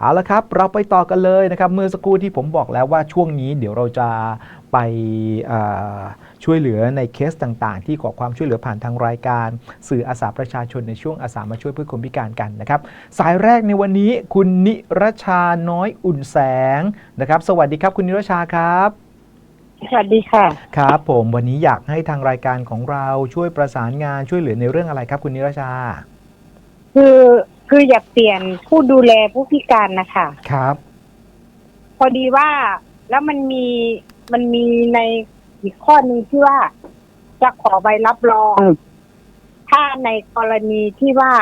เอาละครับ เราไปต่อกันเลยนะครับ เมื่อสักครู่ที่ผมบอกแล้วว่าช่วงนี้เดี๋ยวเราจะไปเอ่อช่วยเหลือในเคสต่างๆ ที่ขอความช่วยเหลือผ่านทางรายการ สื่ออาสาประชาชนในช่วงอาสามาช่วยเพื่อคนพิการกันนะครับ สายแรกในวันนี้คุณนิรชาน้อยอุ่นแสงนะครับ สวัสดีครับ คุณนิรชาครับสวัสดีค่ะ ครับ ผมวันนี้อยากให้ทางรายการของเราช่วยประสานงานช่วยเหลือในเรื่องอะไรครับ คุณนิรชา คือ คืออยากเปลี่ยนผู้ดูแลผู้พิการนะคะครับ พอดีว่าแล้วมันมีมันมีในอีกข้อหนึงที่ว่า จะขอใบรับรอง ถ้าในกรณีที่ว่า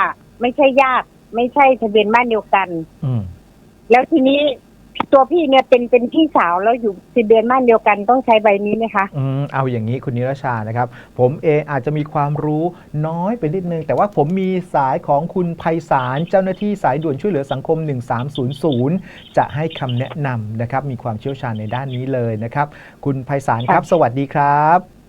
ไม่ใช่ญาติ ไม่ใช่ทะเบียนบ้านเดียวกัน อืม แล้วทีนี้ ตัวพี่เนี่ยเป็นเป็นพี่สาวแล้วอยู่ทะเบียนบ้านเดียวกันต้องใช้ใบนี้ไหมคะ อืมเอาอย่างนี้คุณนิรชานะครับ ผมเองอาจจะมีความรู้น้อยไปนิดนึง แต่ว่าผมมีสายของคุณไพศาลเจ้าหน้าที่สายด่วนช่วยเหลือสังคม 1300 จะให้คำแนะนำนะครับ มีความเชี่ยวชาญในด้านนี้เลยนะครับ คุณไพศาลครับ สวัสดีครับ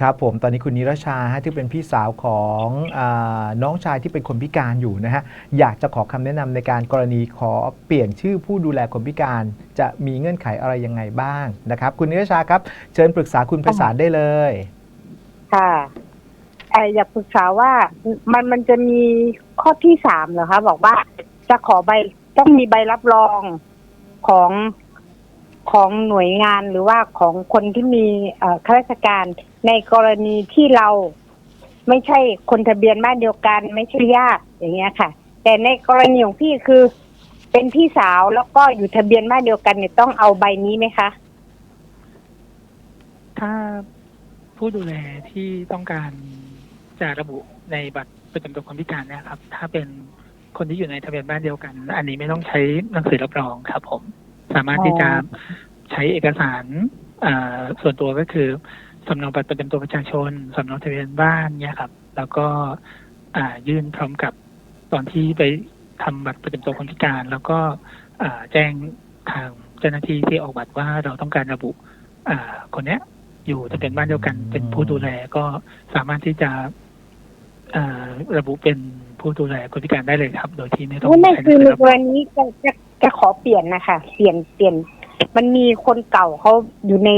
ครับผมตอนนี้คุณนิรชาฮะที่เป็นพี่สาวของอาน้องชายที่เป็นคนพิการอยู่นะฮะอยากจะขอคำแนะนำในการกรณีขอเปลี่ยนชื่อผู้ดูแลคนพิการ จะมีเงื่อนไขอะไรยังไงบ้างนะครับ คุณนิรชาครับ เชิญปรึกษาคุณไพศาลได้เลย ค่ะไออยากปรึกษาว่ามันมันจะมีข้อที่สามเหรอคะ บอกว่าจะขอใบต้องมีใบรับรองของ ของหน่วยงานหรือว่าของคนที่มีข้าราชการในกรณีที่เราไม่ใช่คนทะเบียนบ้านเดียวกัน ไม่ใช่ญาติอย่างเงี้ยค่ะ แต่ในกรณีของพี่คือ เป็นพี่สาวแล้วก็อยู่ทะเบียนบ้านเดียวกันเนี่ยต้องเอาใบนี้ไหมคะถ้าผู้ดูแลที่ต้องการจะระบุในบัตรประจำตัวคนพิการเนะครับ ถ้าเป็นคนที่อยู่ในทะเบียนบ้านเดียวกัน อันนี้ไม่ต้องใช้หนังสือรับรองครับผม สามารถที่จะใช้เอกสารอ่าส่วนตัวก็คือสำเนาบัตรประจำตัวประชาชนสำเนาทะเบียนบ้านเนี่ยครับ แล้วก็อ่ายื่นพร้อมกับตอนที่ไปทำบัตรประจำตัวคนพิการ แล้วก็อ่าแจ้งทางเจ้าหน้าที่ที่ออกบัตรว่าเราต้องการระบุอ่าคนเนี้ยอยู่ทะเบียนบ้านเดียวกันเป็นผู้ดูแลก็สามารถที่จะอ่าระบุเป็นผู้ดูแลคนพิการได้เลยครับ โดยที่ไม่ต้องไม่ไม่ใช้หคือนังในสือรับกรรองณีจะจะจะ ขอเปลี่ยนนะคะเปลี่ยนเปลี่ยน มันมีคนเก่าเขาอยู่ใน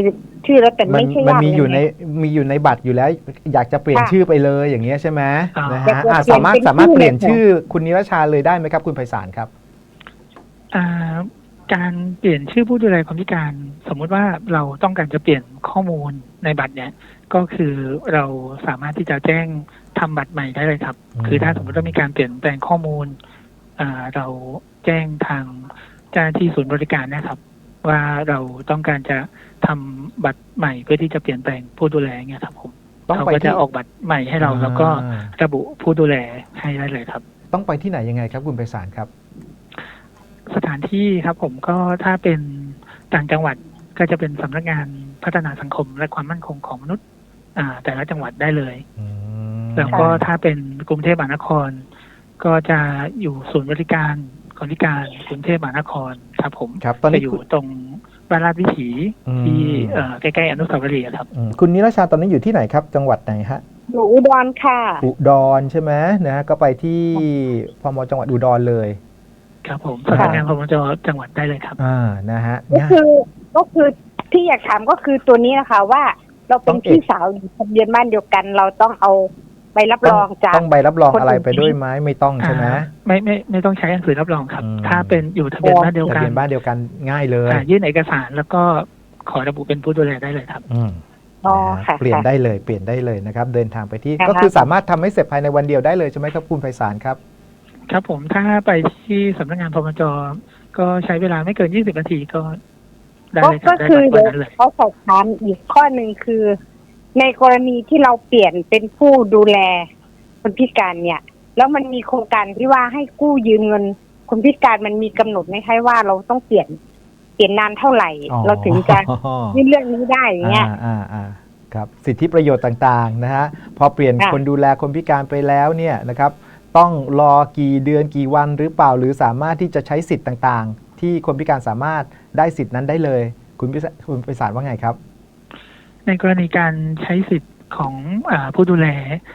ชื่อแล้วแต่มันไม่ใช่มันญาติมีอยู่ในเลมีอยู่ในบัตรอยู่แล้ว อยากจะเปลี่ยนค่ะชื่อไปเลยอย่างเงี้ยใช่ไหมอ่าน นะอยาฮะกจะอ่าเปลี่ยนสามารถเป็นสามารถชื่อเปลี่ยนเลยค่ะชื่อคุณนิรชาเลยได้ไหมครับ คุณไพศาลครับอ่าการเปลี่ยนชื่อผู้ดูแลคนพิการ สมมุติว่าเราต้องการจะเปลี่ยนข้อมูลในบัตรเนี่ย ก็คือเราสามารถที่จะแจ้งทำบัตรใหม่ได้เลยครับอืมคือถ้าสมมติว่ามีการเปลี่ยนแปลงข้อมูลอ่าเรา แจ้งทางเจ้าหน้าที่ศูนย์บริการนะครับ ว่าเราต้องการจะทำบัตรใหม่เพื่อที่จะเปลี่ยนแปลงผู้ดูแลเนี่ยครับผมต้องเขาไปก็จะที่ออกบัตรใหม่ให้เรา แล้วก็อ่าระบุผู้ดูแลให้ได้เลยครับ ต้องไปที่ไหนยังไงครับคุณไพศาลครับ สถานที่ครับผมก็ถ้าเป็นต่างจังหวัดก็จะเป็นสำนักงานพัฒนาสังคมและความมั่นคงของมนุษย์ อ่า แต่ละจังหวัดได้เลยอืมแล้วก็ถ้าเป็นกรุงเทพมหานคร ก็จะอยู่ศูนย์บริการ คนพิการกรุงเทพมหานครครับ ผมครับตอนจะนี้อยู่คุณตรงบ้านราชวิถีอืม ที่เอ่อใกล้ๆอนุสาวรีย์อะครับอืมคุณนิรชาตอนนี้อยู่ที่ไหนครับ จังหวัดไหนฮะ อยู่อุดรค่ะ อุดรใช่ไหมนะฮะก็ไปที่พมจังหวัดอุดรเลยครับผมสำนักงานพมจจังหวัดได้เลยครับ อ่านะฮะก็ง่าย คือก็คือที่อยากถามก็คือตัวนี้นะคะว่า เราเป็นพี่สาวอยู่ทะเบียนบ้านเดียวกัน เราต้องเอา ใบรับรองจาก ต้องใบรับรองคนอื่นอะไรไปด้วยไหมไม่ต้องใช่ไหม อ่าไม่ไม่ไม่ต้องใช้หนังสือรับรองครับ อืม ถ้าเป็นอยู่ทะเบียนบ้านเดียวทะกันเบียนบ้านเดียวกันง่ายเลยอ่ายื่นเอกสารแล้วก็ขอระบุเป็นผู้ดูแลได้เลยครับ อืมอ๋อนะฮะค่ะเปลี่ยนค่ะ ได้เลยเปลี่ยนได้เลยนะครับ เดินทางไปที่ค่ะก็คือสามารถทำให้เสร็จภายในวันเดียวได้เลยใช่ไหมครับคุณไพศาลครับ ครับผมถ้าไปที่สำนักงานพมจก็ใช้เวลาไม่เกิน 20 นาทีก็ได้ก็เลยครัก็บได้คือบัตรวัเดี๋ยวนนั้นเลย เขาสอบถามอีกข้อหนึ่งคือ ในกรณีที่เราเปลี่ยนเป็นผู้ดูแลคนพิการเนี่ย แล้วมันมีโครงการที่ว่าให้กู้ยืมเงินคนพิการมันมีกำหนดไหมคะว่าเราต้องเปลี่ยนเปลี่ยนนานเท่าไหร่อ๋อเราถึงจะยื่นเรื่องนี้ได้อย่างเงี้ยอ่าอ่าอ่าครับสิทธิประโยชน์ต่างๆนะฮะพอเปลี่ยนค่ะคนดูแลคนพิการไปแล้วเนี่ยนะครับ ต้องรอกี่เดือนกี่วันหรือเปล่าหรือสามารถที่จะใช้สิทธิ์ต่างๆ ที่คนพิการสามารถได้สิทธิ์นั้นได้เลย คุณพิสคุณไพศาลว่าไงครับ ในกรณีการใช้สิทธิ์ของอาผู้ดูแล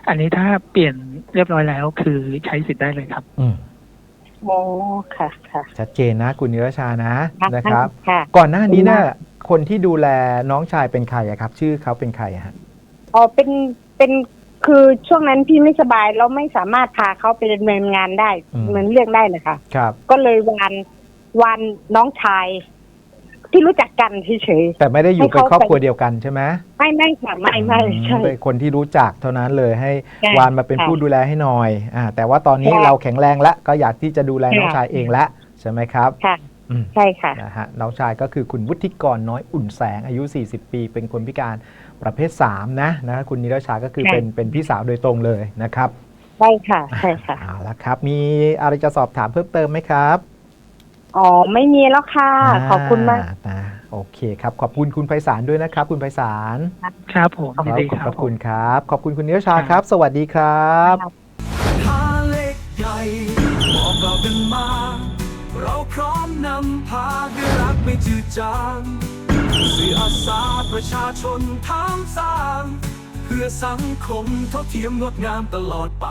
อันนี้ถ้าเปลี่ยนเรียบร้อยแล้วคือใช้สิทธิ์ได้เลยครับอืมโอ้ค่ะค่ะชัดเจนนะ คุณนิรชานะนะครับค่ะก่อนหน้านี้เนี่ยคนที่ดูแลน้องชายเป็นใครอะครับ ชื่อเขาเป็นใครอะฮะอ๋อเป็นเป็นคือช่วงนั้นพี่ไม่สบายเราไม่สามารถพาเขาไปดำเนินงานได้เหมือนเรื่องได้เลยค่ะครับ ก็เลยวานวานน้องชาย ที่รู้จักกันเฉยแต่ไม่ได้อยู่ให้เป็นเขาครอบครัวเดียวกันใช่ไหมๆไม่ไม่ค่ะไม่ไม่ใช่เป็นคนที่รู้จักเท่านั้นเลยให้ใช่วานมาเป็นค่ะผู้ดูแลให้หน่อยอ่าแต่ว่าตอนนี้ค่ะเราแข็งแรงแล้วก็อยากที่จะดูแลน้องค่ะชายเองแล้วใช่ไหมครับค่ะอืมใช่ค่ะนะฮะน้องชายก็คือคุณวุฒิกรน้อยอุ่นแสงอายุ 40 ปี เป็นคนพิการประเภท 3 นะนะคุณนิรชาก็คือค่ะเป็นเป็นพี่สาวโดยตรงเลยนะครับใช่ค่ะใช่ค่ะเอาละครับ มีอะไรจะสอบถามเพิ่มเติมไหมครับ อ๋อ ไม่มีแล้วค่ะขอบคุณมากอ่นะโอเคครับ ขอบคุณคุณไพศาลด้วยนะครับ คุณไพศาลครับผมขอบยินดีคุณคขรัอบบคุณครับ ขอบคุณคุณนิรชาครับครับ สวัสดีครับ หาเล็กใหญ่บอกเรากันมา เราพร้อมนำพาด้วยรักไม่จืดจางสื่ออาสาประชาชนทางสร้าง เพื่อสังคมเท่าเทียมงดงามตลอดไป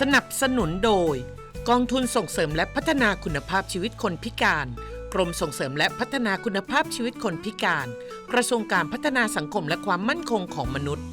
สนับสนุนโดย กองทุนส่งเสริมและพัฒนาคุณภาพชีวิตคนพิการ กรมส่งเสริมและพัฒนาคุณภาพชีวิตคนพิการ กระทรวงการพัฒนาสังคมและความมั่นคงของมนุษย์